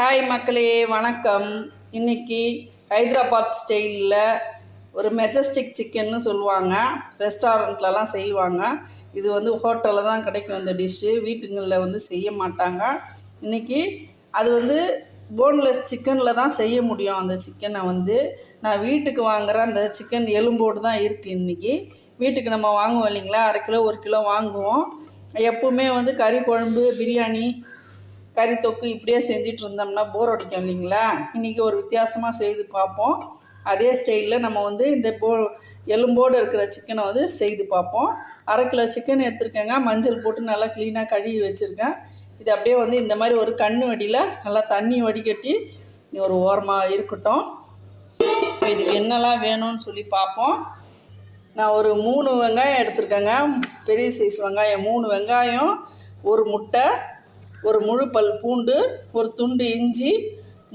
Hi மக்களே வணக்கம். இன்னைக்கு ஹைதராபாத் ஸ்டைலில் ஒரு மெஜஸ்டிக் சிக்கன்னு சொல்லுவாங்க. ரெஸ்டாரண்ட்லலாம் செய்வாங்க. இது வந்து ஹோட்டலில் தான் கிடைக்கும் அந்த டிஷ்ஷு வீட்டுங்களில் வந்து செய்ய மாட்டாங்க. இன்னைக்கு அது வந்து போன்லெஸ் சிக்கனில் தான் செய்ய முடியும் அந்த சிக்கனை வந்து. நான் வீட்டுக்கு வாங்குகிற அந்த சிக்கன் எலும்போடு தான் இருக்குது இன்றைக்கி வீட்டுக்கு நம்ம வாங்குவோம் இல்லைங்களா? அரை கிலோ ஒரு கிலோ வாங்குவோம். எப்போவுமே வந்து கறி குழம்பு பிரியாணி கறி தொக்கு இப்படியே செஞ்சுட்டு இருந்தோம்னா போர் அடிக்கும் இல்லைங்களா? இன்றைக்கி ஒரு வித்தியாசமாக செய்து பார்ப்போம். அதே ஸ்டைலில் நம்ம வந்து இந்த போ எலும்போடு இருக்கிற சிக்கனை வந்து செய்து பார்ப்போம். அரை கிலோ சிக்கன் எடுத்துருக்கேங்க. மஞ்சள் போட்டு நல்லா க்ளீனாக கழுவி வச்சுருக்கேன். இது அப்படியே வந்து இந்த மாதிரி ஒரு கண்ணு வடியில் நல்லா தண்ணி வடிகட்டி ஒரு ஓரமாக இருக்கட்டும். இதுக்கு என்னெல்லாம் வேணும்னு சொல்லி பார்ப்போம். நான் ஒரு மூணு வெங்காயம் எடுத்திருக்கேங்க. பெரிய சைஸ் வெங்காயம். மூணு வெங்காயம் ஒரு முட்டை ஒரு முழு பல் பூண்டு ஒரு துண்டு இஞ்சி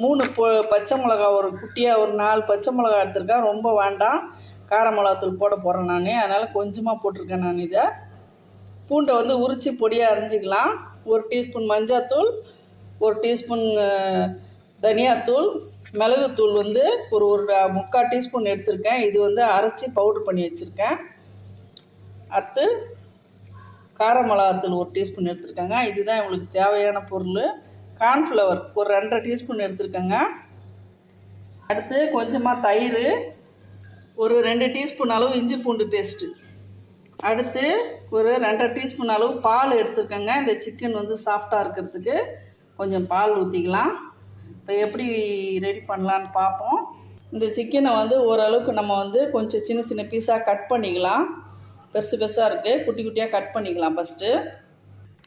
மூணு பொ பச்சை மிளகா ஒரு குட்டியாக ஒரு நாலு பச்சை மிளகா எடுத்திருக்கேன். ரொம்ப வேண்டாம். கார மிளகாத்தூள் போட போகிறேன் நான். அதனால் கொஞ்சமாக போட்டிருக்கேன் நான் இதை. பூண்டை வந்து உரித்து பொடியாக அரைஞ்சிக்கலாம். ஒரு டீஸ்பூன் மஞ்சாத்தூள் ஒரு டீஸ்பூன் தனியாத்தூள் மிளகுத்தூள் வந்து ஒரு ஒரு முக்கால் டீஸ்பூன் எடுத்திருக்கேன். இது வந்து அரைச்சி பவுடர் பண்ணி வச்சுருக்கேன். அடுத்து கார மிளகாத்தூள் ஒரு டீஸ்பூன் எடுத்துருக்கேங்க. இதுதான் இவங்களுக்கு தேவையான பொருள். கார்ன்ஃப்ளவர் ஒரு ரெண்டரை டீஸ்பூன் எடுத்துருக்கேங்க. அடுத்து கொஞ்சமாக தயிர் ஒரு ரெண்டு டீஸ்பூன் அளவு இஞ்சி பூண்டு பேஸ்ட்டு அடுத்து ஒரு ரெண்டரை டீஸ்பூன் அளவு பால் எடுத்துருக்கேங்க. இந்த சிக்கன் வந்து சாஃப்டாக இருக்கிறதுக்கு கொஞ்சம் பால் ஊற்றிக்கலாம் இப்போ எப்படி ரெடி பண்ணலான்னு பார்ப்போம் இந்த சிக்கனை வந்து ஓரளவுக்கு நம்ம வந்து கொஞ்சம் சின்ன சின்ன பீஸாக கட் பண்ணிக்கலாம். பெருசு பெருசாக இருக்குது குட்டி குட்டியாக கட் பண்ணிக்கலாம் ஃபஸ்ட்டு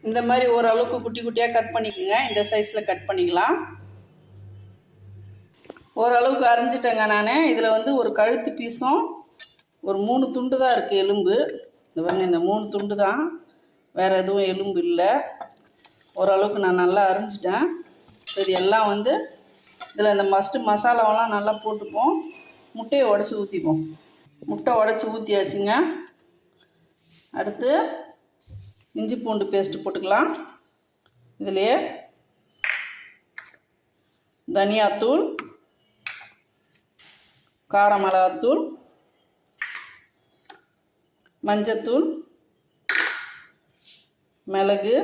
இந்த மாதிரி ஓரளவுக்கு குட்டி குட்டியாக கட் பண்ணிக்கோங்க. இந்த சைஸில் கட் பண்ணிக்கலாம். ஓரளவுக்கு அரைஞ்சிட்டேங்க நான். இதில் வந்து ஒரு கழுத்து பீஸும் ஒரு மூணு துண்டு தான் இருக்குது எலும்பு. இந்த பாருங்க இந்த மூணு துண்டு தான். வேறு எதுவும் எலும்பு இல்லை. ஓரளவுக்கு நான் நல்லா அரிஞ்சிட்டேன். இது எல்லாம் வந்து இதில் இந்த மஸ்ட்டு மசாலாவெல்லாம் நல்லா போட்டுப்போம். முட்டையை உடச்சி ஊற்றிப்போம் முட்டை உடச்சி ஊற்றியாச்சுங்க அடுத்து இஞ்சி பூண்டு பேஸ்ட்டு போட்டுக்கலாம். இதுலேயே தனியாத்தூள் கார மிளகாத்தூள் மஞ்சத்தூள் மிளகு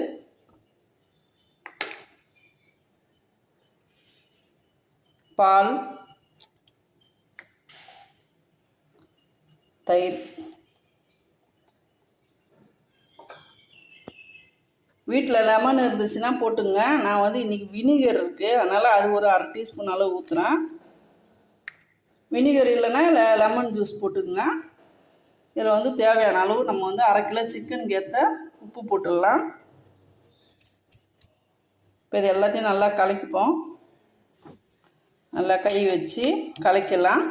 பால் தயிர். வீட்டில் லெமன் இருந்துச்சுன்னா போட்டுங்க. நான் வந்து இன்றைக்கி வினிகர் இருக்குது அதனால் அது ஒரு அரை டீஸ்பூன் அளவு ஊற்றுறேன் வினிகர் இல்லைன்னா லெ லெமன் ஜூஸ் போட்டுக்குங்க. இதில் வந்து தேவையான அளவு நம்ம வந்து அரை கிலோ சிக்கனுக்கு ஏற்ற உப்பு போட்டுடலாம். இப்போ இது எல்லாத்தையும் நல்லா கலக்கிப்போம். நல்லா கை வச்சு கலக்கலாம்.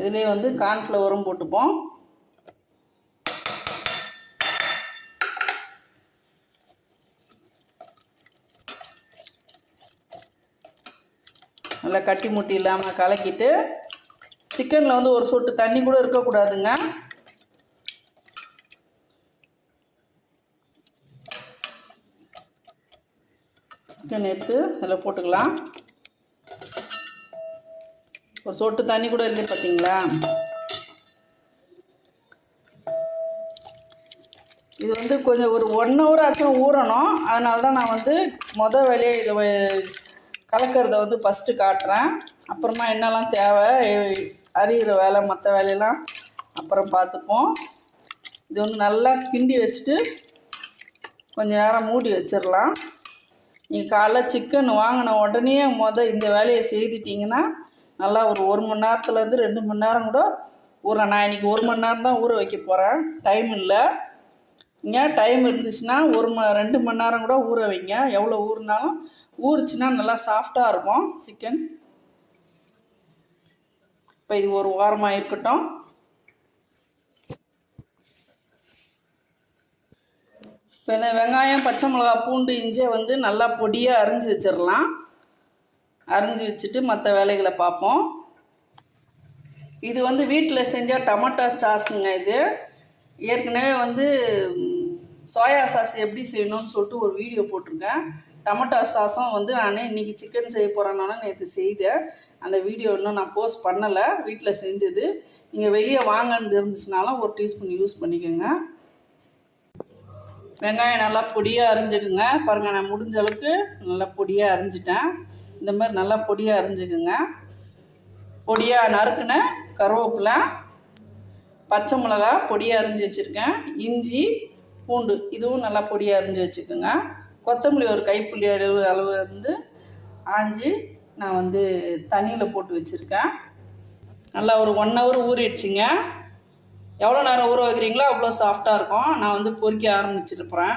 இதுலேயே வந்து கார்ன்ஃப்ளவரும் போட்டுப்போம். நல்லா கட்டி முட்டி இல்லாமல் கலக்கிட்டு சிக்கனில் வந்து ஒரு சொட்டு தண்ணி கூட இருக்கக்கூடாதுங்க. சிக்கன் எடுத்து அதில் போட்டுக்கலாம். ஒரு சொட்டு தண்ணி கூட இல்லை பார்த்தீங்களா? இது வந்து கொஞ்சம் ஒரு ஒன் ஹவர் ஆச்சும் ஊறணும். அதனால தான் நான் வந்து மொதல் வேலையை இதை கலக்கிறத வந்து ஃபஸ்ட்டு காட்டுறேன். அப்புறமா என்னெல்லாம் தேவை அறிகிற வேலை மற்ற வேலையெல்லாம் அப்புறம் பார்த்துப்போம். இது வந்து நல்லா கிண்டி வச்சுட்டு கொஞ்சம் நேரம் மூடி வச்சிடலாம். நீங்கள் காலைல சிக்கன் வாங்கின உடனே மொதல் இந்த வேலையை செய்துட்டிங்கன்னா நல்லா ஒரு ஒரு மணி நேரத்துலேருந்து ரெண்டு மணி நேரம் கூட ஊற நான் இன்றைக்கி ஒரு மணி நேரம் தான் ஊற வைக்க போகிறேன் டைம் இல்லை. ஏன் டைம் இருந்துச்சுன்னா ஒரு ம ரெண்டு மணி நேரம் கூட ஊற வைங்க. எவ்வளோ ஊறினாலும் ஊறுச்சுன்னா நல்லா சாஃப்டாக இருக்கும். சிக்கன் இப்போ இது ஒரு வாரமாக இருக்கட்டும். இப்போ இந்த வெங்காயம் பச்சை மிளகா பூண்டு இஞ்சியை வந்து நல்லா பொடியாக அரிஞ்சு வச்சிடலாம். அரிஞ்சு வச்சுட்டு மற்ற வேலைகளை பார்ப்போம். இது வந்து வீட்டில் செஞ்சால் டமாட்டா சாஸுங்க இது. ஏற்கனவே வந்து சோயா சாஸ் எப்படி செய்யணும்னு சொல்லிட்டு ஒரு வீடியோ போட்டிருக்கேன். டமாட்டா சாஸும் வந்து நான் இன்றைக்கி சிக்கன் செய்ய போகிறேன்னா நேற்று செய்தேன். அந்த வீடியோ இன்னும் நான் போஸ்ட் பண்ணலை. வீட்டில் செஞ்சது. நீங்கள் வெளியே வாங்கன்னு இருந்துச்சுனாலும் ஒரு டீஸ்பூன் யூஸ் பண்ணிக்கோங்க. வெங்காயம் நல்லா பொடியாக அரிஞ்சுக்குங்க. பாருங்கள் நான் முடிஞ்ச அளவுக்கு நல்லா பொடியாக அரிஞ்சிட்டேன். இந்த மாதிரி நல்லா பொடியாக அரிஞ்சுக்குங்க. பொடியாக நறுக்குன கருவேப்பிலை பச்சை மிளகா பொடியாக அரிஞ்சு வச்சுருக்கேன். இஞ்சி பூண்டு இதுவும் நல்லா பொடியாக அரிஞ்சு வச்சுக்கோங்க. கொத்தமல்லி ஒரு கைப்புள்ளி அளவு அளவு இருந்து ஆஞ்சு நான் வந்து தண்ணியில் போட்டு வச்சுருக்கேன். நல்லா ஒரு ஒன் ஹவர் ஊறிடுச்சிங்க. எவ்வளோ நேரம் ஊற வைக்கிறீங்களோ அவ்வளோ சாஃப்டாக இருக்கும். நான் வந்து பொறிக்க ஆரம்பிச்சிருப்பேன்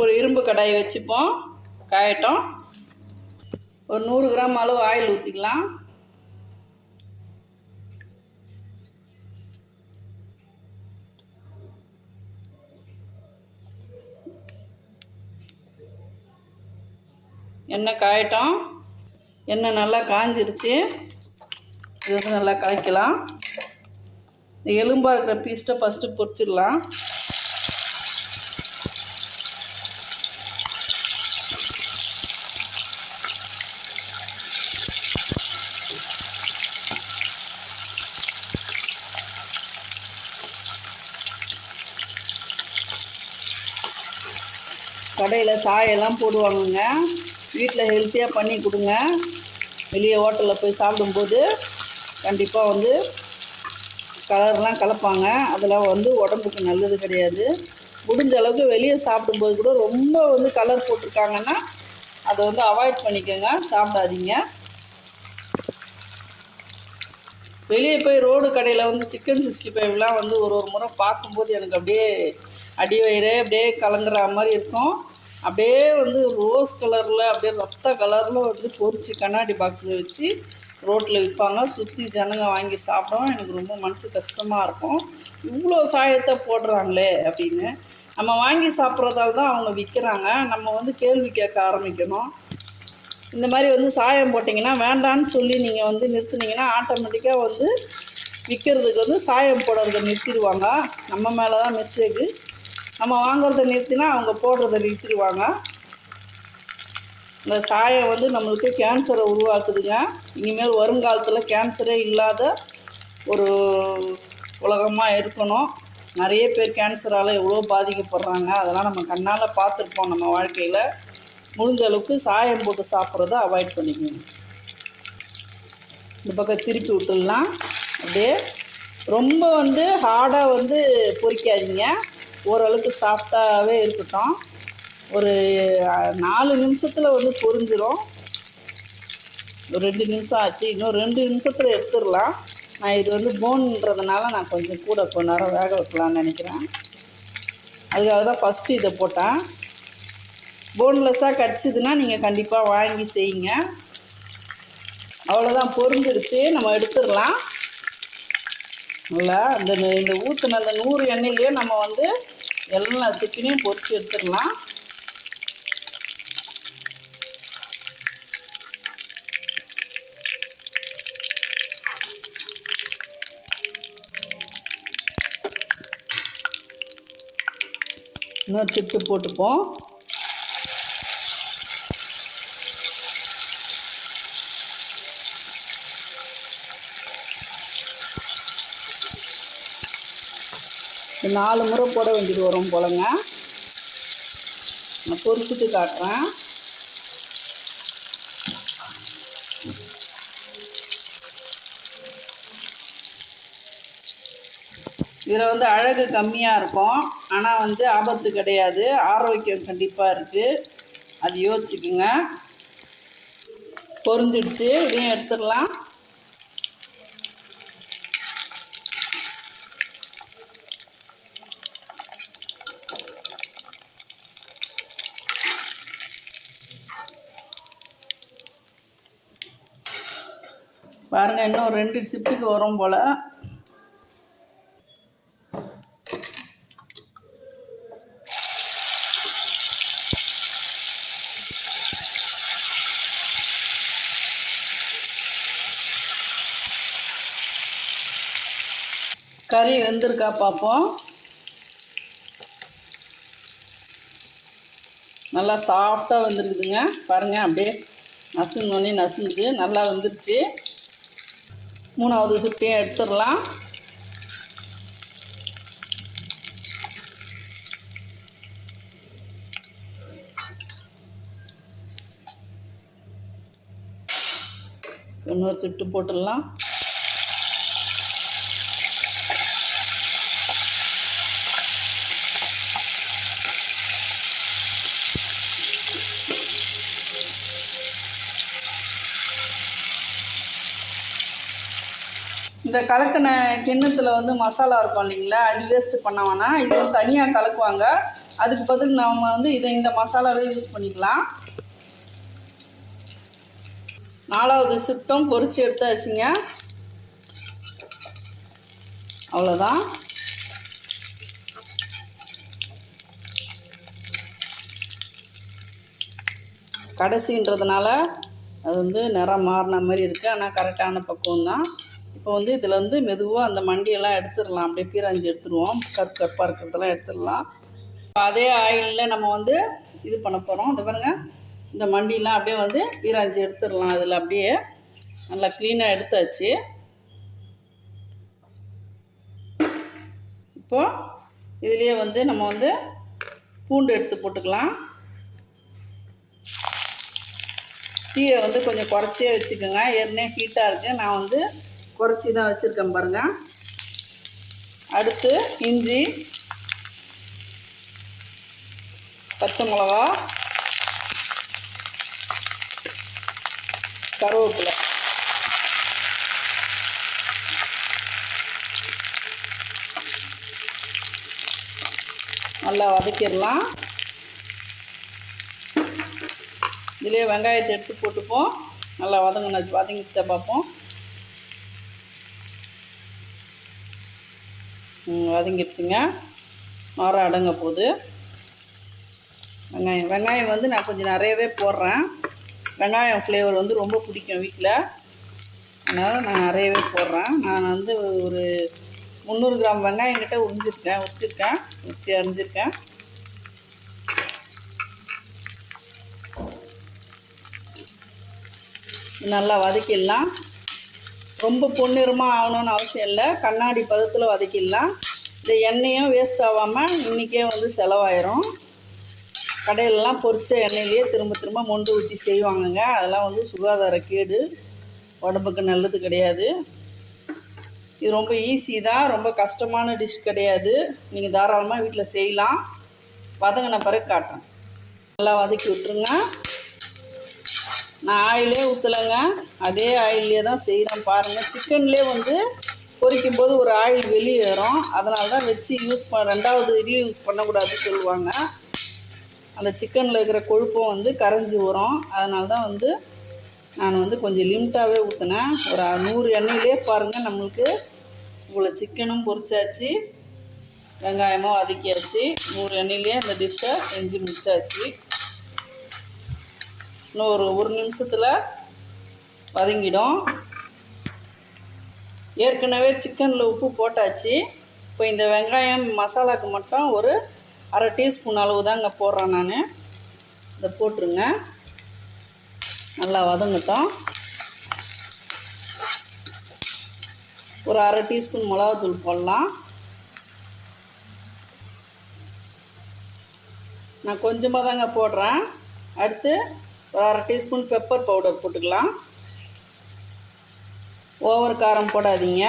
ஒரு இரும்பு கடாயை வச்சுப்போம். காயட்டும். ஒரு நூறு கிராம் அளவு ஆயில் ஊற்றிக்கலாம் எண்ணெய் காயட்டும். எண்ணெய் நல்லா காஞ்சிருச்சு. இது வந்து நல்லா கலக்கலாம். எலும்பாக இருக்கிற பீஸ்ட்டை ஃபஸ்ட்டு பொரிச்சிடலாம். கடையில் சாயெல்லாம் போடுவாங்கங்க. வீட்டில் ஹெல்த்தியாக பண்ணி கொடுங்க. வெளியே ஹோட்டலில் போய் சாப்பிடும்போது கண்டிப்பாக வந்து கலர்லாம் கலப்பாங்க. அதெல்லாம் வந்து உடம்புக்கு நல்லது கிடையாது. முடிஞ்ச அளவுக்கு வெளியே சாப்பிடும்போது கூட ரொம்ப வந்து கலர் போட்டிருக்காங்கன்னா அதை வந்து அவாய்ட் பண்ணிக்கோங்க. சாப்பிடாதீங்க. வெளியே போய் ரோடு கடையில் வந்து சிக்கன் சிக்ஸ்டி ஃபைவ்லாம் வந்து ஒரு ஒரு முறை பார்க்கும்போது எனக்கு அப்படியே அடி வயிறே அப்படியே கலங்குற மாதிரி இருக்கும். அப்படியே வந்து ரோஸ் கலரில் அப்படியே ரத்த கலரில் வந்து பொறிச்சு கண்ணாடி பாக்ஸில் வச்சு ரோட்டில் விற்பாங்க சுற்றி ஜனங்க வாங்கி சாப்பிடவும் எனக்கு ரொம்ப மனசு கஷ்டமாக இருக்கும். இவ்வளோ சாயத்தை போடுறாங்களே அப்படின்னு. நம்ம வாங்கி சாப்பிட்றதால தான் அவங்க விற்கிறாங்க நம்ம வந்து கேள்வி கேட்க ஆரம்பிக்கணும். இந்த மாதிரி வந்து சாயம் போட்டிங்கன்னா வேண்டான்னு சொல்லி நீங்கள் வந்து நிறுத்துனீங்கன்னா ஆட்டோமேட்டிக்காக வந்து விற்கிறதுக்கு வந்து சாயம் போடுறத நிறுத்திடுவாங்க. நம்ம மேலே தான் மிஸ்டேக்கு நம்ம வாங்குறத நிறுத்தினா அவங்க போடுறத நிறுத்திடுவாங்க. இந்த சாயம் வந்து நம்மளுக்கு கேன்சரை உருவாக்குதுங்க. இனிமேல் வருங்காலத்தில் கேன்சரே இல்லாத ஒரு உலகமாக இருக்கணும். நிறைய பேர் கேன்சரால் எவ்வளோ பாதிக்கப்படுறாங்க. அதெல்லாம் நம்ம கண்ணால் பார்த்துருப்போம் நம்ம வாழ்க்கையில். முடிஞ்ச அளவுக்கு சாயம் போட்டு சாப்பிட்றத அவாய்ட் பண்ணிக்கணும் இந்த பக்கம் திருப்பி விட்டுடலாம். அப்படியே ரொம்ப வந்து ஹார்டாக வந்து பொறிக்காதீங்க. ஓரளவுக்கு சாஃப்டாகவே இருக்கட்டும். ஒரு நாலு நிமிஷத்தில் வந்து பொரிஞ்சிடும் ஒரு ரெண்டு நிமிஷம் ஆச்சு. இன்னும் ரெண்டு நிமிஷத்தில் எடுத்துடலாம். நான் இது வந்து போன்றதுனால நான் கொஞ்சம் கூட கொஞ்ச நேரம் வேக வைக்கலான்னு நினைக்கிறேன். அதுக்காக தான் ஃபஸ்ட்டு இதை போட்டேன். போன்லெஸ்ஸாக கிடச்சிதுன்னா நீங்கள் கண்டிப்பாக வாங்கி செய்யுங்க. அவ்வளோதான் பொரிஞ்சிருச்சு. நம்ம எடுத்துடலாம். இல்லை இந்த இந்த ஊற்றின அந்த நூறு எண்ணெயிலேயே நம்ம வந்து எல்லா சிக்கனையும் பொறிச்சு எடுத்துடலாம். இன்னொரு சிட்டு போட்டுப்போம். நாலு முறை போட வேண்டியது வரும் போலங்க. நான் பொறிச்சிட்டு காட்டுறேன். இதில் வந்து அழகு கம்மியாக இருக்கும். ஆனால் வந்து ஆபத்து கிடையாது. ஆரோக்கியம் கண்டிப்பாக இருக்குது அது யோசிச்சுக்குங்க. பொருந்துடுச்சு இதையும் எடுத்துடலாம். இன்னும் ரெண்டு ஷிஃப்ட்டுக்கு வரும் போல். கறி வெந்திருக்கா பார்ப்போம் நல்லா சாஃப்டாக வந்துருக்குதுங்க. பாருங்கள் அப்படியே நசுங்கோன்னே நசுங்குது நல்லா வந்துருச்சு. மூணாவது சுட்டையும் எடுத்துடலாம். இன்னொரு சுட்டு போட்டுடலாம். இந்த கலக்கின கிண்ணத்தில் வந்து மசாலா இருக்கும் இல்லைங்களா அது வேஸ்ட்டு பண்ண வேணாம். இது வந்து தனியாக கலக்குவாங்க. அதுக்கு பதில் நம்ம வந்து இதை இந்த மசாலாவே யூஸ் பண்ணிக்கலாம். நாலாவது சிப்டம் பொறிச்சு எடுத்தாச்சுங்க. அவ்வளோதான் கடைசின்றதுனால அது வந்து நிறம் மாறின மாதிரி இருக்குது ஆனால் கரெக்டான பக்குவம் தான் இப்போ வந்து இதில் வந்து மெதுவாக அந்த மண்டியெல்லாம் எடுத்துடலாம். அப்படியே பீராஞ்சி எடுத்துருவோம் கற் கருப்பாக இருக்கிறதெல்லாம் எடுத்துடலாம். அதே ஆயிலில் நம்ம வந்து இது பண்ண போகிறோம் இந்த பாருங்க. இந்த மண்டியெலாம் அப்படியே வந்து பீராஞ்சி எடுத்துடலாம் அதில் அப்படியே. நல்லா க்ளீனாக எடுத்தாச்சு. இப்போது இதுலேயே வந்து நம்ம வந்து பூண்டு எடுத்து போட்டுக்கலாம். தீயை வந்து கொஞ்சம் குறைச்சே வச்சுக்கோங்க. ஏற்கனவே ஹீட்டாக இருக்குது நான் வந்து குறைச்சி தான் வச்சுருக்கேன் பாருங்கள் அடுத்து இஞ்சி பச்சை மிளகா கருவேப்பிலை. நல்லா வதக்கிடலாம். இதுலேயே வெங்காயத்தை எடுத்து போட்டுப்போம். நல்லா வதங்கின வதங்கிச்சா பார்ப்போம். வதங்கிடுச்சுங்க நுர அடங்க போகுது. வெங்காயம் வெங்காயம் வந்து நான் கொஞ்சம் நிறையவே போடுறேன். வெங்காயம் ஃப்ளேவர் வந்து ரொம்ப பிடிக்கும் வீட்டில் அதனால் நான் நிறையவே போடுறேன். நான் வந்து ஒரு முந்நூறு கிராம் வெங்காயம் கிட்டே உறிஞ்சிருக்கேன் உரிச்சிருக்கேன் உரிச்சி அரிஞ்சிருக்கேன். நல்லா வதக்கிடலாம். ரொம்ப பொன்னிறமாக ஆகணும்னு அவசியம் இல்லை. கண்ணாடி பதத்தில் வதக்கிடலாம். இந்த எண்ணெயும் வேஸ்ட் ஆகாமல் இன்றைக்கே வந்து செலவாயிரும். கடையிலலாம் பொரிச்ச எண்ணெயிலேயே திரும்ப திரும்ப மொண்டு ஊற்றி செய்வாங்கங்க. அதெல்லாம் வந்து சுகாதார கேடு. உடம்புக்கு நல்லது கிடையாது. இது ரொம்ப ஈஸி தான். ரொம்ப கஷ்டமான டிஷ் கிடையாது. நீங்கள் தாராளமாக வீட்டில் செய்யலாம். வதங்கின பிறகு காட்டுறேன். நல்லா வதக்கி விட்டுருங்க. நான் ஆயிலே ஊற்றலைங்க அதே ஆயிலே தான் செய்கிறேன் பாருங்கள் சிக்கன்லேயே வந்து பொரிக்கும் போது ஒரு ஆயில் வெளியேறும். அதனால தான் வச்சு யூஸ் ப ரெண்டாவது இதுலேயும் யூஸ் பண்ணக்கூடாதுன்னு சொல்லுவாங்க. அந்த சிக்கனில் இருக்கிற கொழுப்பும் வந்து கரைஞ்சி வரும். அதனால தான் வந்து நான் வந்து கொஞ்சம் லிமிட்டாகவே ஊற்றினேன் ஒரு நூறு எண்ணெயிலே பாருங்கள் நம்மளுக்கு. இவ்வளோ சிக்கனும் பொரிச்சாச்சு. வெங்காயமும் வதக்கியாச்சு. நூறு எண்ணெயிலே அந்த டிஷ்ஷை செஞ்சு முடிச்சாச்சு. இன்னும் ஒரு ஒரு நிமிஷத்தில் வதங்கிடும். ஏற்கனவே சிக்கனில் உப்பு போட்டாச்சு. இப்போ இந்த வெங்காயம் மசாலாவுக்கு மட்டும் ஒரு அரை டீஸ்பூன் அளவு தாங்க போடுறேன் நான். இதை போட்டுருங்க. நல்லா வதங்கட்டும். ஒரு அரை டீஸ்பூன் மிளகாத்தூள் போடலாம். நான் கொஞ்சமாக தாங்க போடுறேன். அடுத்து ஒரு அரை டீஸ்பூன் பெப்பர் பவுடர் போட்டுக்கலாம். ஓவர் காரம் போடாதீங்க.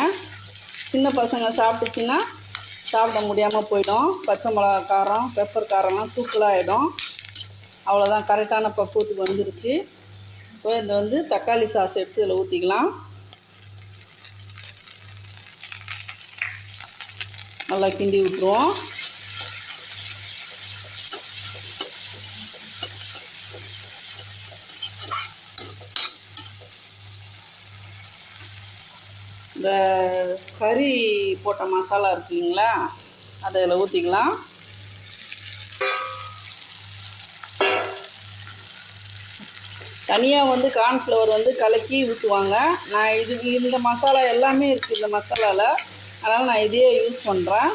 சின்ன பசங்க சாப்பிட்டுச்சின்னா சாப்பிட முடியாமல் போயிடும். பச்சை மிளகா காரம் பெப்பர் காரம்லாம் தூக்கலாகிடும் அவ்வளோதான் கரெக்டான பக்குவத்துக்கு வந்துருச்சு. இப்போ இந்த வந்து தக்காளி சாஸ் எடுத்து இதில் ஊற்றிக்கலாம் நல்லா கிண்டி விட்டுருவோம். இந்த கறி போட்ட மசாலா இருக்கு இல்லைங்களா அதை இதில் ஊற்றிக்கலாம் தனியாக வந்து கார்ன்ஃப்ளவர் வந்து கலக்கி ஊற்றுவாங்க நான் இது இந்த மசாலா எல்லாமே இருக்குது இந்த மசாலாவில் அதனால் நான் இதையே யூஸ் பண்ணுறேன்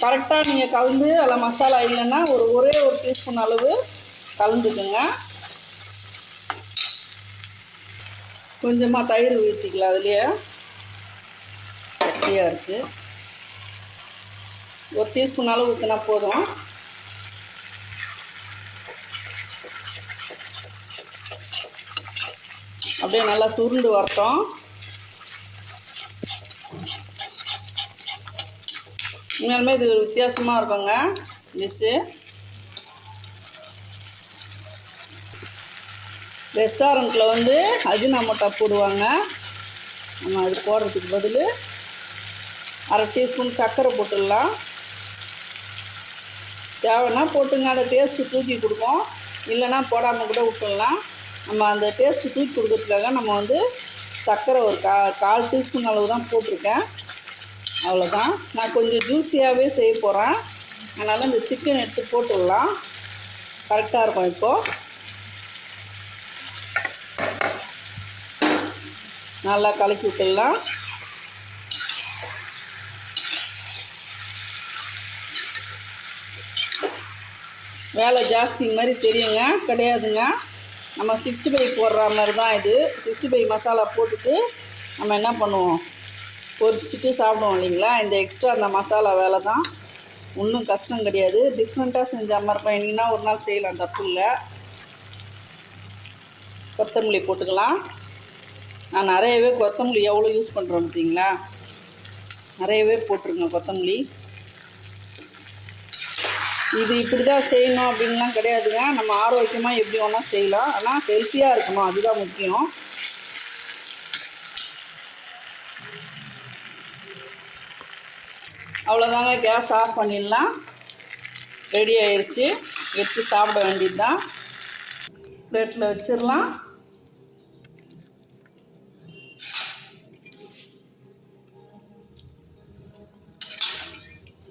கரெக்டாக நீங்கள் கலந்து அதில் மசாலா இல்லைன்னா ஒரு ஒரே ஒரு டீஸ்பூன் அளவு கலந்துக்குங்க. கொஞ்சமாக தயிர் ஊற்றிக்கலாம் அதுலேயே. கட்டியாக இருக்குது ஒரு டீஸ்பூன் அளவு ஊற்றினா போதும். அப்படியே நல்லா சுருண்டு வரட்டும். உண்மையாலுமே இது வித்தியாசமாக இருக்குங்க டிஷ்ஷு ரெஸ்டாரண்ட்டில் வந்து அஜினாமோட்டா போடுவாங்க. நம்ம அது போடுறதுக்கு பதில் அரை டீஸ்பூன் சர்க்கரை போட்டுடலாம். தேவைன்னா போட்டுங்க அந்த டேஸ்ட்டு தூக்கி கொடுக்கும் இல்லைன்னா போடாமல் கூட விட்டுடலாம். நம்ம அந்த டேஸ்ட்டு தூக்கி கொடுக்கறதுக்காக நம்ம வந்து சர்க்கரை ஒரு கா கால் டீஸ்பூன் அளவு தான் போட்டிருக்கேன். அவ்வளோதான் நான் கொஞ்சம் ஜூஸியாகவே செய்ய போகிறேன் அதனால் இந்த சிக்கன் எடுத்து போட்டுடலாம். கரெக்டாக இருக்கும் இப்போது நல்லா கலக்கி விட்டுடலாம். வேலை ஜாஸ்தி மாதிரி தெரியுங்க கிடையாதுங்க. நம்ம சிக்ஸ்டி ஃபைவ் போடுற மாதிரி தான் இது. சிக்ஸ்டி ஃபைவ் மசாலா போட்டுட்டு நம்ம என்ன பண்ணுவோம்? பொரிச்சிட்டு சாப்பிடுவோம் இல்லைங்களா? இந்த எக்ஸ்ட்ரா அந்த மசாலா வேலை தான். ஒன்றும் கஷ்டம் கிடையாது. டிஃப்ரெண்ட்டாக செஞ்ச மாதிரி இருப்பேன் ஒரு நாள் செய்யலாம் தப்பு இல்லை. கொத்தமல்லி போட்டுக்கலாம். நான் நிறையவே கொத்தமல்லி எவ்வளோ யூஸ் பண்ணுறோம் பார்த்தீங்களா? நிறையவே போட்டிருங்க கொத்தமல்லி. இது இப்படி தான் செய்யணும் அப்படின்லாம் கிடையாதுங்க. நம்ம ஆரோக்கியமாக எப்படி வேணால் செய்யலாம். ஆனால் ஹெல்த்தியாக இருக்கணும். அதுதான் முக்கியம். அவ்வளோதாங்க. கேஸ் ஆஃப் பண்ணிடலாம். ரெடி ஆயிடுச்சு எடுத்து சாப்பிட வேண்டியது தான் பிளேட்டில் வச்சிடலாம்.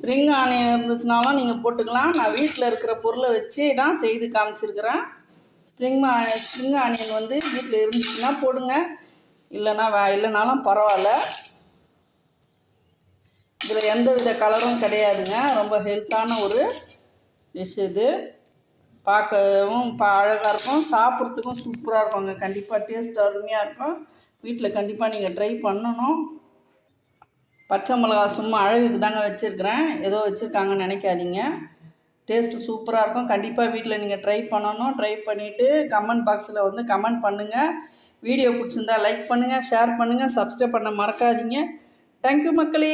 ஸ்ப்ரிங் ஆனியன் இருந்துச்சுனாலும் நீங்கள் போட்டுக்கலாம். நான் வீட்டில் இருக்கிற பொருளை வச்சு தான் செய்து காமிச்சிருக்கிறேன். ஸ்ப்ரிங் ஸ்ப்ரிங் ஆனியன் வந்து வீட்டில் இருந்துச்சுன்னா போடுங்க. இல்லைன்னா வே இல்லைனாலும் பரவாயில்ல. இதில் எந்த வித கலரும் கிடையாதுங்க. ரொம்ப ஹெல்த்தான ஒரு டிஷ் இது. பார்க்கவும் பா அழகாக இருக்கும். சாப்பிட்றதுக்கும் சூப்பராக இருக்குங்க. கண்டிப்பாக டேஸ்ட் அருமையாக இருக்கும். வீட்டில் கண்டிப்பாக நீங்கள் ட்ரை பண்ணணும். பச்சை மிளகா சும்மா அழகுக்கு தாங்க வச்சுருக்கிறேன். ஏதோ வச்சுருக்காங்கன்னு நினைக்காதீங்க. டேஸ்ட்டு சூப்பராக இருக்கும். கண்டிப்பாக வீட்டில் நீங்கள் ட்ரை பண்ணணும். ட்ரை பண்ணிவிட்டு கமெண்ட் பாக்ஸில் வந்து கமெண்ட் பண்ணுங்கள் வீடியோ பிடிச்சிருந்தா லைக் பண்ணுங்கள் ஷேர் பண்ணுங்கள் சப்ஸ்கிரைப் பண்ண மறக்காதீங்க. தேங்க்யூ மக்களே.